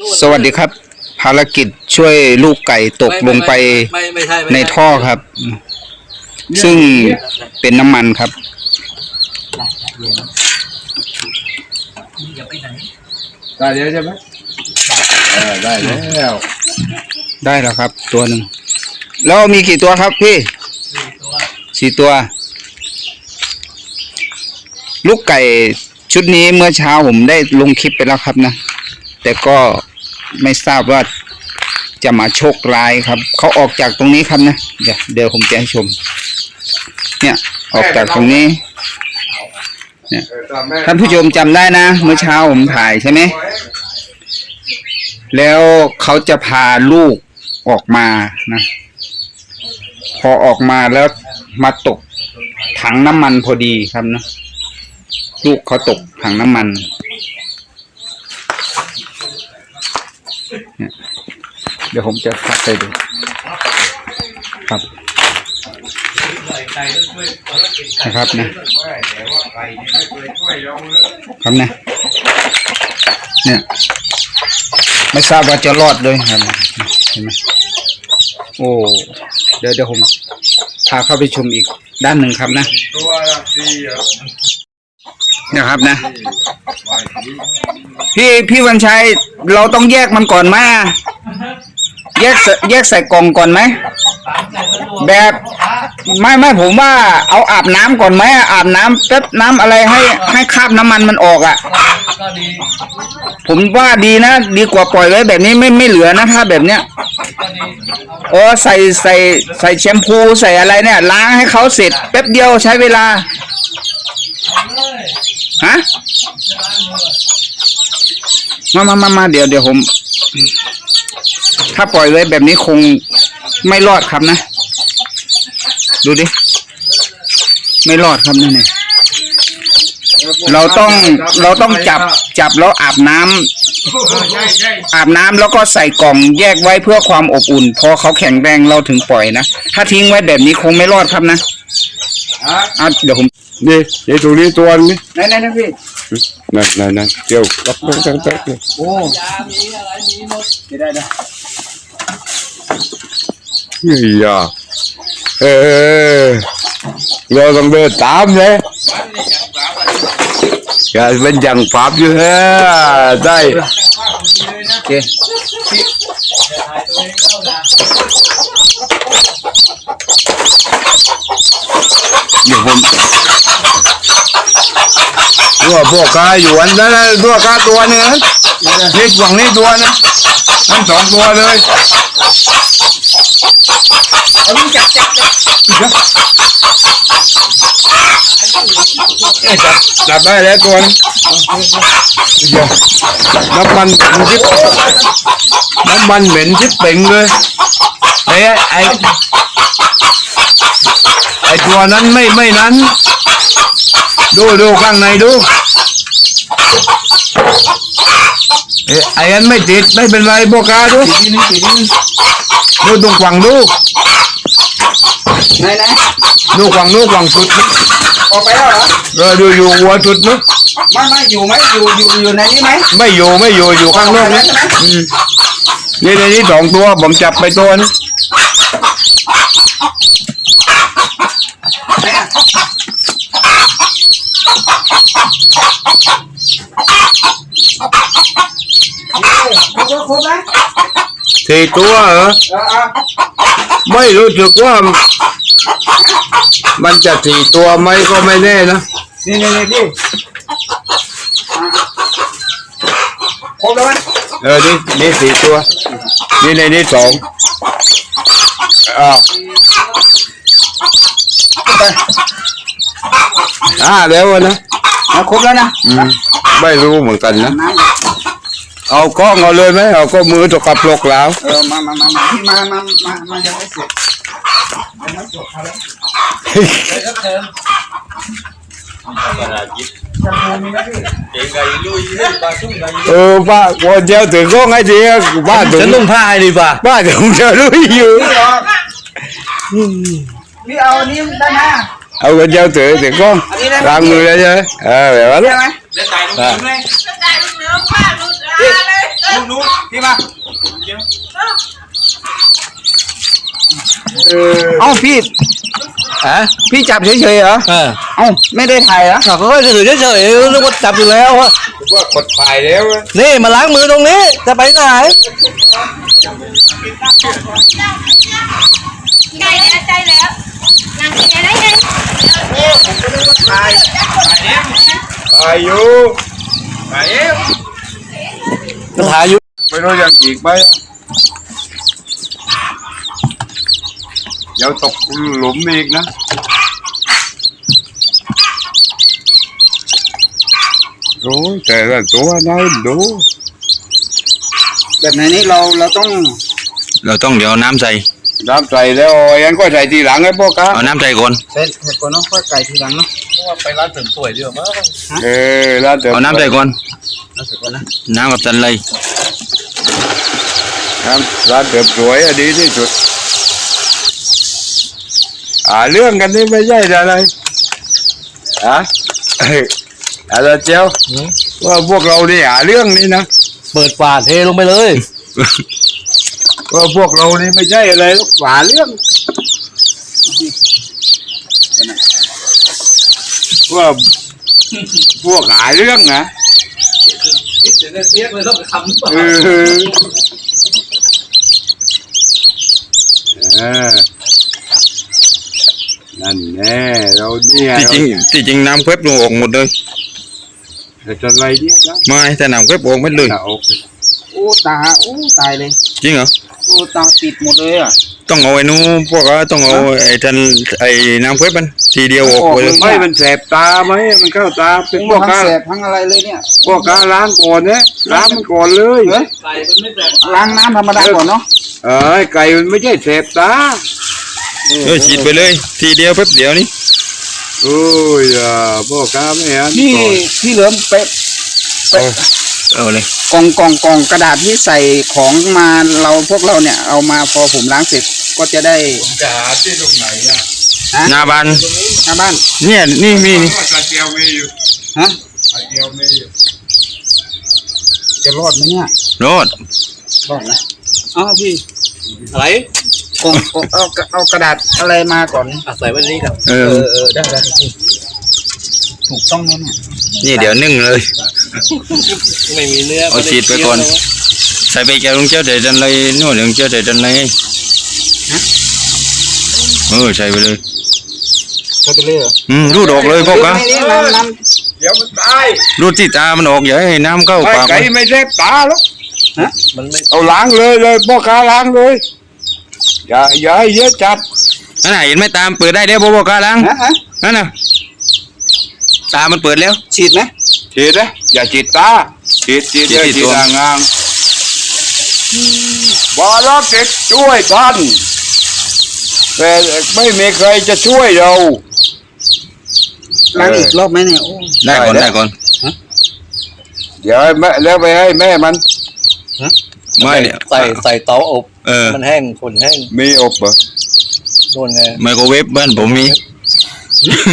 สวัสดีครับ ภารกิจช่วยลูกไก่ตกลงไปไม่ไม่ใช่ไม่ในช่ท่อครับ ซึ่งเป็นน้ำมันครับได้แล้วใช่ไหมเออได้แล้วได้แล้วครับ ตัวหนึ่งแล้วมีกี่ตัวครับพี่สี่ตัวลูกไก่ชุดนี้เมื่อเช้าผมได้ลงคลิปไปแล้วครับนะ แต่ก็ ไม่ทราบว่าจะมาโชคร้ายครับ เขาออกจากตรงนี้ครับนะเดี๋ยวเดี๋ยวผมจะให้ชม เนี่ยออกจากตรงนี้เออตามแม่ท่านผู้ชมจำได้นะ เมื่อเช้าผมถ่ายใช่ไหมแล้วเขาจะพาลูกออกมานะ พอออกมาแล้วมาตกถังน้ำมันพอดีครับนะ ลูกเขาตกถังน้ำมันเนี่ย เดี๋ยวผมจะพักไปดูครับนะครับนะแต่ว่าไก่นี่ไม่เคยเราเลยครับนะเนี่ยไม่ทราบว่าจะรอดด้วยครับเห็นไหมโอ้เดี๋ยวเดี๋ยวผมพาเข้าไปชมอีกด้านหนึ่งครับนะตัวละสี่เหรอนะครับนะ พี่พี่วันชัยเราต้องแยกมันก่อนไหม แยกใส่แยกใส่กล่องก่อนไหม แบบ ไม่ไม่ผมว่าเอาอาบน้ำก่อนไหมอาบน้ำแป๊บน้ำอะไรให้ให้คราบน้ำมันมันออกอะ ก็ดีผมว่าดีนะ ดีกว่าปล่อยไว้แบบนี้ไม่ไม่เหลือนะถ้าแบบเนี้ยก็ดีโอ้ใส่ใส่ใส่แชมพูใส่อะไรเนี่ย ล้างให้เขาเสร็จแป๊บเดียวใช้เวลาฮะมามามามาเดี๋ยวเดี๋ยวผม ถ้าปล่อยไว้แบบนี้คงไม่รอดครับนะ ดูดิ ไม่รอดครับนี่เนี่ยเราต้องเราต้องจับจับแล้วอาบน้ำใช่ใช่อาบน้ำแล้วก็ใส่กล่องแยกไว้เพื่อความอบอุ่น พอเขาแข็งแรงเราถึงปล่อยนะ ถ้าทิ้งไว้แบบนี้คงไม่รอดครับนะฮะอะเดี๋ยวผมนี่ไอ้ตัวนี้ตัวนี้ไหนไหนนะพี่ นั่นนั่นนั่นเดี๋ยวกับตั้งตั้งตั้งเลยโอ้ยามีอะไรมีหมดได้ได้เฮ้ยอะเออเราต้องเดินตามเลยอย่าเป็นอย่างฝาบอยู่ฮะได้โอเค ถ่ายตัวเองเข้าด่า เดี๋ยวผม ตัวพวกกาอยู่อันนั้นตัวกาตัวนึงนะนี่ฝั่งนี่ตัวนะมันสองตัวเลยเอาลูกจับจับจับ จับจับได้แล้วตัวนึงเดี๋ยวน้ำมันเหม็นชิบน้ำมันเหม็นชิบเป่งเลยไอ้ไอ้ไอ้ตัวนั้นไม่ไม่นั้น ดูดูข้างในดูเอ้ยไอ้อันไม่ติดไม่เป็นไรพวกาดูดูตรงฝั่งดู ไหนไหนดูฝั่งดูฝั่งสุดออกไปแล้วเหรอเออดูอยู่หัวสุดนู้นไม่ไม่อยู่ไหมอยู่อยู่อยู่ในนี้ไหมไม่อยู่ไม่อยู่อยู่ข้างนอกนะอืมนี่ในนี้สองตัวผมจับไปตัวนึงไหนอะครบแล้วครบแล้วสี่ตัวเหรอเออเอา ไม่รู้สึกว่า มันจะสี่ตัวไหมก็ไม่แน่นะ นี่นี่นี่พี่ครบแล้วไหมเออ นี่นี่สี่ตัว นี่ในนี้สองอ้าวอ่าแล้วนะเอาครบแล้วนะอืมไม่รู้เหมือนกันนะ น้ำ เอากล้องเอาเลยไหมเอาก็มือตกกับปลกแล้วเออมามามามาพี่มามามามายังไม่เสร็จยังไม่จบครับเลยก็เติมจะมูมีนะพี่เก่งไก่ลุยให้ปลาชุ่มไก่เออป้าวันเดียวถือกล้องให้ดีอะป้าถึงฉันนุ่งผ้าให้ดีป่ะป้าถึงจะรู้อยู่พี่เหรอพี่เอาอันนี้ได้ไหม เอาวันเดียวถือถือกล้องล้างมือแล้วใช่ไหมเออแบบนั้นได้ไหมเล่นไก่ตรงนี้ไหมได้ลูกเหลืองป้าลูกอาเลยลูกนู้นพี่เออเอ้าพี่ฮะพี่จับเฉยๆเหรอเออเอ้าไม่ได้ถ่ายเหรอเขาก็ถือเฉยๆนึกว่าจับอยู่แล้วอะว่ากดถ่ายแล้วอะนี่มาล้างมือตรงนี้จะไปไหนใกล้แล้วใกล้แล้วนั่งกินอะไรไง ถ่ายอยู่ถ่ายเอ๊ะจะถ่ายอยู่ไม่รู้ยังอีกไหมเดี๋ยวตกหลุมอีกนะโอ้ยแต่ละตัวนายดูแบบไหนนี่เราเราต้อง เราต้องเดี๋ยวน้ำใส่น้ำใส่แล้วอ้ยันก็ใส่ทีหลังไอ้พวกครับเอาน้ำใส่ก่อนเสร็จ ก่อนเนาะค่อยไก่ทีหลังเนาะไปร้านเสริมสวยดีกว่ามั้งเออแล้วเดี๋ยวเอาน้ำใส่ก่อน เอาเสร็จก่อนนะน้ำกับสันเลยน้ำร้านเติมสวยอะดีที่สุดอ่าเรื่องกันนี่ไม่ใช่อะไรอะเอ้ยอะไรเจ้าว่าพวกเรานี่หาเรื่องนี่นะเปิดฝาเทลงไปเลย ว่าพวกเรานี่ไม่ใช่อะไรหรอกหาเรื่อง ว่าพวกหาเรื่องนะเดี๋ยวเปียกเลยต้องคำเออเออนั่นแน่เราเนี่ยที่จริงที่จริงน้ำเควบลงออกหมดเลยเราจะอะไรเนี่ยนะไม่แต่น้ำเควบออกไม่เลยหน้าอกโอ้ตาโอ้ตายเลย จริงเหรอ โอ้ตาปิดหมดเลยอะ ต้องเอาไอ้นู้นพวกเราต้องเอาไอ้ทันไอ้น้ำเควบมันทีเดียวออกไปเลยไม่มันแสบตาไหมมันเข้าตาเป็นพวกทั้งกาแสบทั้งอะไรเลยเนี่ยพวกกาล้างก่อนเนี่ยล้างมันก่อนเลยเฮ้ยไก่มันไม่แตกล้างน้ำธรรมดาก่อนเนาะเอ้ยไก่มันไม่ใช่แสบตาเออฉีดไปเลย ทีเดียวแป๊บเดียวนี่โอ้ยอะพวกกาไม่เห็นพี่ก่อนพี่เหลือมไปเอาเลยกล่องกล่องกล่องกระดาษที่ใส่ของมาเราพวกเราเนี่ยเอามาพอผมล้างเสร็จก็จะได้จะหาที่ตรงไหนอะหน้าบ้านหน้าบ้านเนี่ยนี่มีนี่กระเจียวมีอยู่ฮะกระเจียวมีอยู่จะรอดไหมเนี่ยรถรอดนะอ๋อพี่อะไรกล่องกล่องเอาเอากระดาษอะไรมาก่อนอะใส่ไว้นี่ครับเอเอออเออได้ได้พี่ถูกต้องไหมเนี่ยนี่เดี๋ยวนึ่งเลย ไม่มีเนื้อเอาฉีดไปก่อน ใส่ไปแกลงเจ้าเดี๋ยวจันเลยนู่นเดี๋ยวเจ้าเดี๋ยวจันเลยเออใส่ไปเลยใช่ไปเลยเหรออืมรูดออกเลยพวกกันไม่ได้น้ำน้เดี๋ยวมันตายรูดที่ตามันออกอย่าให้น้ำเข้าไอ้ปากไก่มันไม่แสบตาหรอกมันไม่เอาล้างเลยเลยพ่อค้าล้างเลย อย่าอย่าให้เยอะจัดนั่นน่ะเห็นไหมตามเปิดได้เดี๋ยวพวกกาล้างำฮะฮะนั่นน่ะตามันเปิดแล้ว ฉีดไหม ฉีดนะอย่าฉีดตาฉีดฉีดเลยฉีดฉีตัดวห่างๆบอลเด็กช่วยท่านแต่ไม่มีใครจะช่วยเราล้างอีกรอบไหมเนี่ยโอ้ได้ก่อนได้ได้ก่อนเดี๋ยวให้แม่แล้วไปให้แม่มันไม่เนี่ยใส่ใส่เตาอบเออมันแห้งคนแห้งมีอบเหรอโดนไงไมโครเวฟบ้านผมมี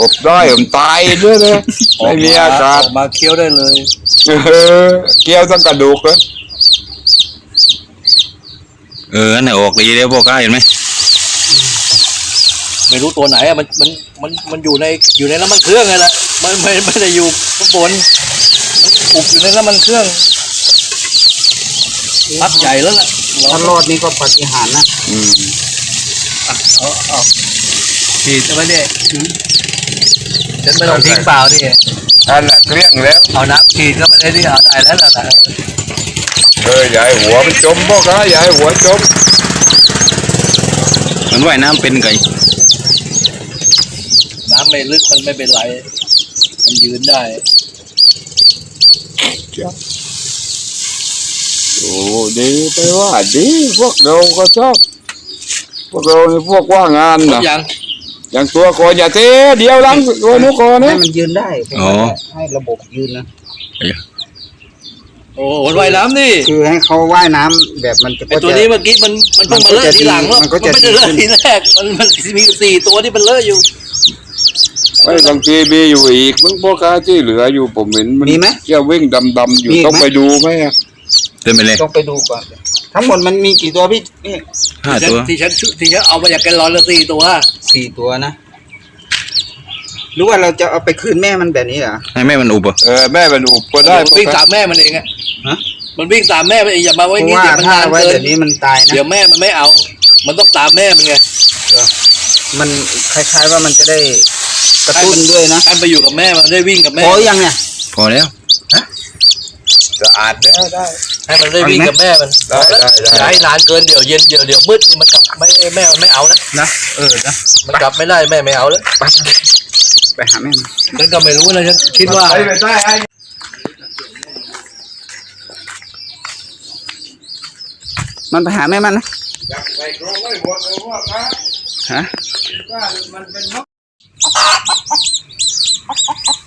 อบได้ผมตายด้วยเลยไม่มีอากาศออกมาเคี้ยวได้เลยเออเกี่ยวตั้งกระดูกเลยเอออันไหนออกดีเดี๋ยวพวกกาเห็นไหมไม่รู้ตัวไหนอะมันมันมันมันอยู่ในอยู่ในน้ำมันเครื่องไงล่ะมันไม่ไม่ได้อยู่ข้างบนมันอุบอยู่ในน้ำมันเครื่องพักใหญ่แล้วล่ะเราถ้ารอดนี่ก็ปาฏิหารย์นะอืมเอาเอา ฉีดใช่ไหมเนี่ยฉันไม่ต้องทิ้งเปล่านี่อันน่ะเกลี้ยงแล้ว เอาน้ำฉีดเข้าไปในที่เอาได้แล้วล่ะนะเอออย่าให้หัวมันจมพ่อค้าอย่าให้หัวจม มันว่ายน้ำเป็นไก่น้ำไม่ลึกมันไม่เป็นไร มันยืนได้ โอ้ดีไปว่าดีพวกเราก็ชอบ พวกเรานี่พวกว่างงานครบนะยัง อย่างตัวก่อนอย่าเทเดียวหลังตัวนู้นก่อนให้นะมันยืนได้อ๋อ ให้ระบบยืนนะ โอ้โหว่ายน้ำนี่คือให้เขาว่ายน้ำแบบมันจะไอตัวนี้เมื่อกี้มันมันเพิ่งมาเลอะทีหลังแล้วมัมันก็จะไม่ได้เลอะทีแรกมันมันมีสี่ตัวที่มันเลอะอยู่ไม่บางทีมีอยู่อีกมึงพ่อค้าที่เหลืออยู่ผมเห็นมันมีไหมเที่ยววิ่งดำๆอยู่มีอีกไหม ต้องไปดูไหมอะเดินไปเลยต้องไปดูก่อน ทั้งหมดมันมีกี่ตัวพี่นี่ห้าตัว ที่ฉันที่ฉันเอามาจากแกลลอนละสี่ตัวสี่ตัวนะ หรือว่าเราจะเอาไปคืนแม่มันแบบนี้เหรอ ให้แม่มันอุบอะเออแม่มันอุบก็ได้มันวิ่งตามแม่มันเองอะฮะ มันวิ่งตามแม่มันเองอย่ามาเพไว้ราะนี่ว่าเดี๋ยวมันถ้านานไว้เกิแบนบนี้มันตายนะเดี๋ยวแม่มันไม่เอา มันต้องตามแม่มันไงมันคล้าย ๆว่ามันจะได้กระตุ้นด้วยนะให้ไปอยู่กับแม่มันได้วิ่งกับแม่โอ้ยังเนี่ยพอแล้ว สะอาดแล้วได้ ให้มันได้วิ่งกับแม่มันได้ได้ได้ อย่าให้นานเกินเดี๋ยวเย็นเดี๋ยวเดี๋ยวมืดมันกลับไม่แม่มันไม่เอานะ นะเออนะมันกลับไม่ได้แม่ไม่เอาแล้วไปไปหาแม่มันฉันก็ไม่รู้นะฉันคิดว่า ไปไปได้ไอ้มันไปหาแม่มันนะไปกรงไว้หมดเลยว่าครับฮะว่ามันเป็นนก เ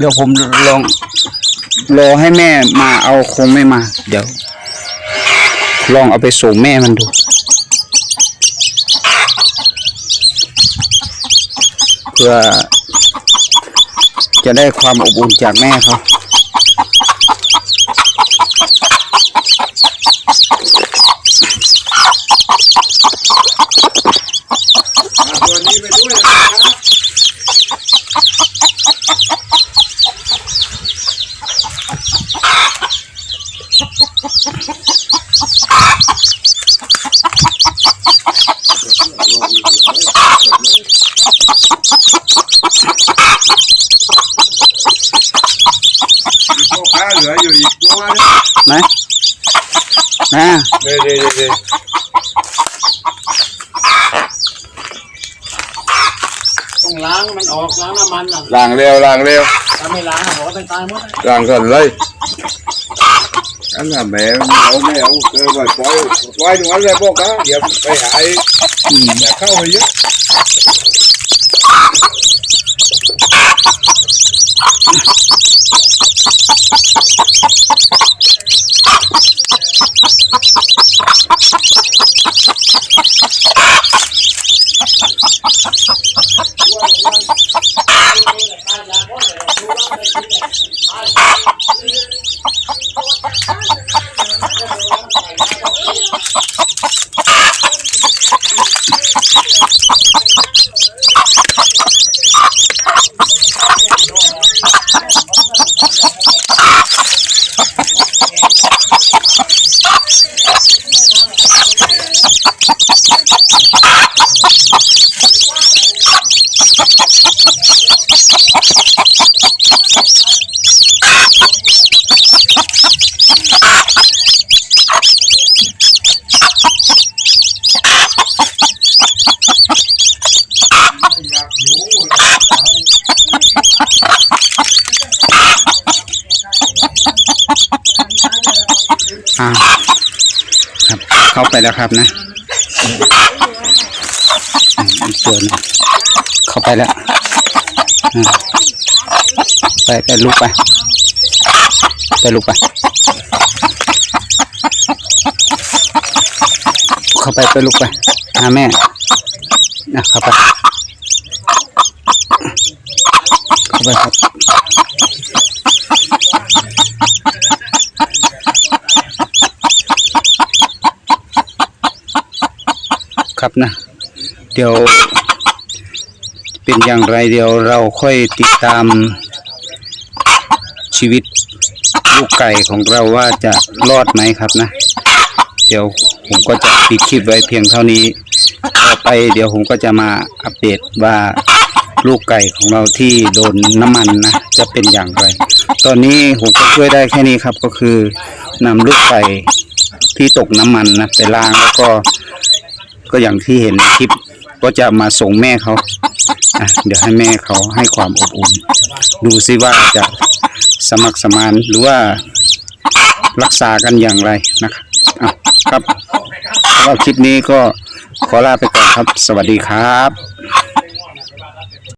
ดี๋ยวผมลอง รอให้แม่มาเอาคงไม่มา เดี๋ยว ลองเอาไปส่งแม่มันดูเพื่อจะได้ความอบอุ่นจากแม่เขาตัวนี้ไปด้วยนะครับ มีพ่อค้าเหลืออยู่อีกตัว นึงนะนะเดี๋ยวเดี๋ยวเดี๋ยวต้องล้างมันออกล้างน้ำมันอะล้างเร็วล้างเร็วถ้าไม่ล้างหัวไปตายหมดล้างก่อนเลยอันน่ะแม่ไม่เอาไม่เอาเออปล่อยปล่อยปล่อยตรงนั้นเลยพวกเขาเดี๋ยวไปหาไอ้อืมอย่าเข้าไปเยอะ อ่าครับเข้าไปแล้วครับนะอีกตัวนึงเข้าไปแล้วไปไปลุกไป ไปลุกไป เข้าไปไปลุกไปหาแม่นะเข้าไป เข้าไปครับ ครับนะ เดี๋ยว เป็นอย่างไรเดี๋ยวเราค่อยติดตามชีวิตลูกไก่ของเราว่าจะรอดไหมครับนะ เดี๋ยวผมก็จะปิดคลิปไว้เพียงเท่านี้ ต่อไปเดี๋ยวผมก็จะมาอัปเดตว่าลูกไก่ของเราที่โดนน้ำมันนะจะเป็นอย่างไร ตอนนี้ผมก็ช่วยได้แค่นี้ครับก็คือนำลูกไก่ที่ตกน้ำมันนะไปล้างแล้วก็ ก็อย่างที่เห็นในคลิปก็จะมาส่งแม่เขาอะเดี๋ยวให้แม่เขาให้ความอบอุ่น ดูซิว่าจะสมัครสมานหรือว่ารักษากันอย่างไรนะครับอะครับว่าคลิปนี้ก็ขอลาไปก่อนครับ สวัสดีครับ